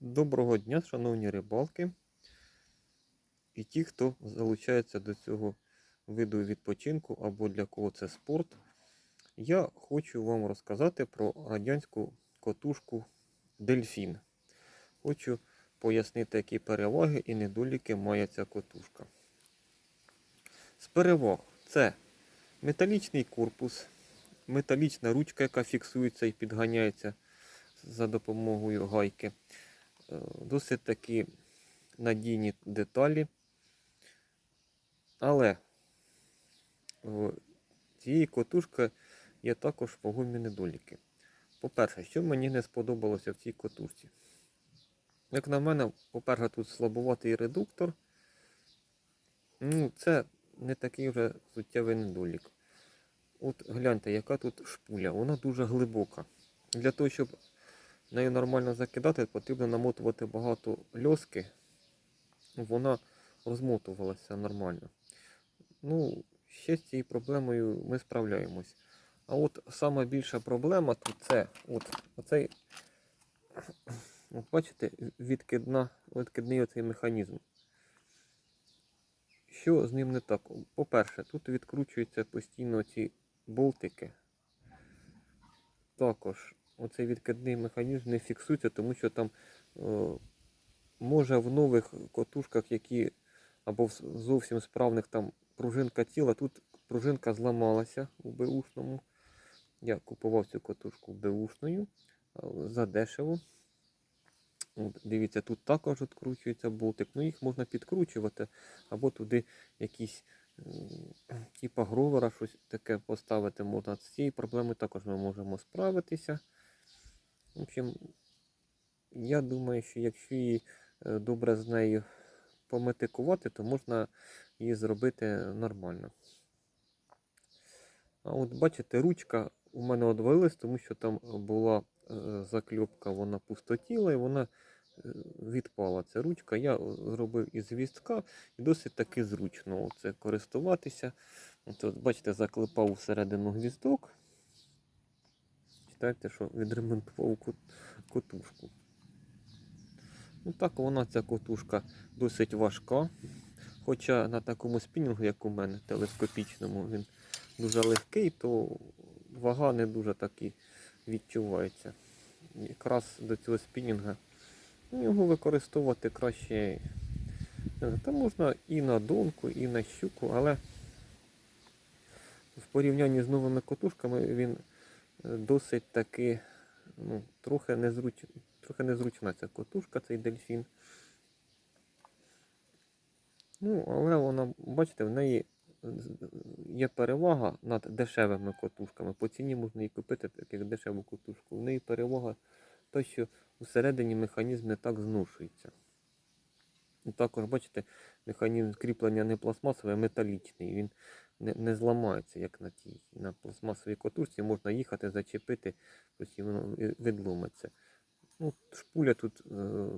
Доброго дня, шановні рибалки. І ті, хто залучається до цього виду відпочинку або для кого це спорт. Я хочу вам розказати про радянську котушку Дельфін. Хочу пояснити, які переваги і недоліки має ця котушка. З переваг це металічний корпус, металічна ручка, яка фіксується і підганяється за допомогою гайки. Досить такі надійні деталі. Але цієї котушки є також вагомі недоліки. По-перше, що мені не сподобалося в цій котушці? Як на мене, по-перше, тут слабуватий редуктор. Ну, це не такий вже суттєвий недолік. От гляньте, яка тут шпуля, вона дуже глибока. Для того, щоб нею нормально закидати, потрібно намотувати багато льоски. Вона розмотувалася нормально. Ну, ще з цією проблемою ми справляємось. А от сама більша проблема тут це от, оцей, от бачите, відкидна, відкидний оцей механізм. Що з ним не так? По-перше, тут відкручуються постійно ці болтики. Також оцей відкидний механізм не фіксується, тому що там е, може в нових котушках, які або в зовсім справних там пружинка ціла, тут пружинка зламалася у беушному. Я купував цю котушку беушною е, задешево. От, дивіться, тут також відкручується болтик. Ну їх можна підкручувати, або туди якісь типа гровера, щось таке поставити можна. З цією проблемою також ми можемо справитися. В общем, я думаю, що якщо її е, добре з нею пометикувати, то можна її зробити нормально. А от бачите, ручка у мене одвалилась, тому що там була е, закльопка, вона пустотіла і вона е, відпала. Ця ручка. Я зробив із гвіздка і досить таки зручно це користуватися. От, от, бачите, заклепав всередину гвіздок. Читайте, що відремонтував котушку. Ну так вона ця котушка досить важка. Хоча на такому спінінгу, як у мене, телескопічному, він дуже легкий, то вага не дуже таки відчувається. Якраз до цього спінінга ну, його використовувати краще. Та можна і на донку, і на щуку, але в порівнянні з новими котушками він е, досить таки ну, трохи, незруч... трохи незручна ця котушка, цей дельфін. Ну, але вона, бачите, в неї є перевага над дешевими котушками. По ціні можна її купити, так як дешеву котушку. В неї перевага те, що всередині механізм не так зношується. І також, бачите, механізм кріплення не пластмасовий, а металічний. Він не, не зламається, як на тій. На пластмасовій котушці можна їхати, зачепити, і воно відломиться. Ну, шпуля тут е,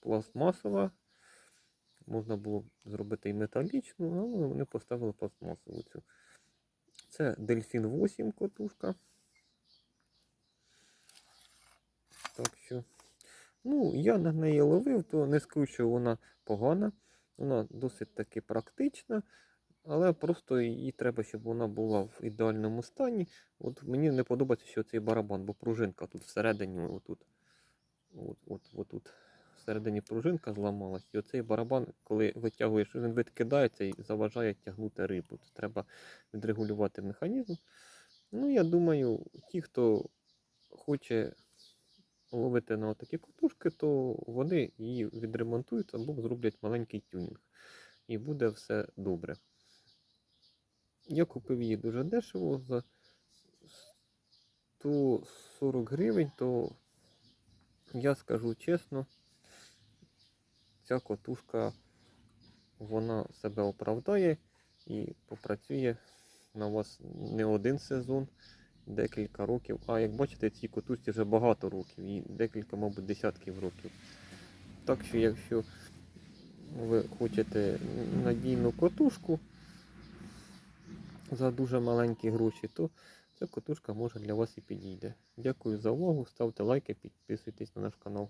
пластмасова. Можна було зробити і металічну, але вони поставили пластмасову цю. Це Дельфін 8 котушка. Так що, ну, я на неї ловив, то не скажу, вона погана. Вона досить таки практична, але просто їй треба, щоб вона була в ідеальному стані. От мені не подобається, що цей барабан, бо пружинка тут всередині, отут, от, от, отут, всередині пружинка зламалась. І оцей барабан, коли витягуєш, він відкидається і заважає тягнути рибу. Тут треба відрегулювати механізм. Ну, я думаю, ті, хто хоче ловити на такі котушки, то вони її відремонтують або зроблять маленький тюнінг. І буде все добре. Я купив її дуже дешево за 140 гривень, то я скажу чесно, ця котушка вона себе оправдає і попрацює на вас не один сезон, декілька років. А як бачите, цій котушці вже багато років, і декілька, мабуть, десятків років. Так що, якщо ви хочете надійну котушку за дуже маленькі гроші, то ця котушка може для вас і підійде. Дякую за увагу, ставте лайки, підписуйтесь на наш канал.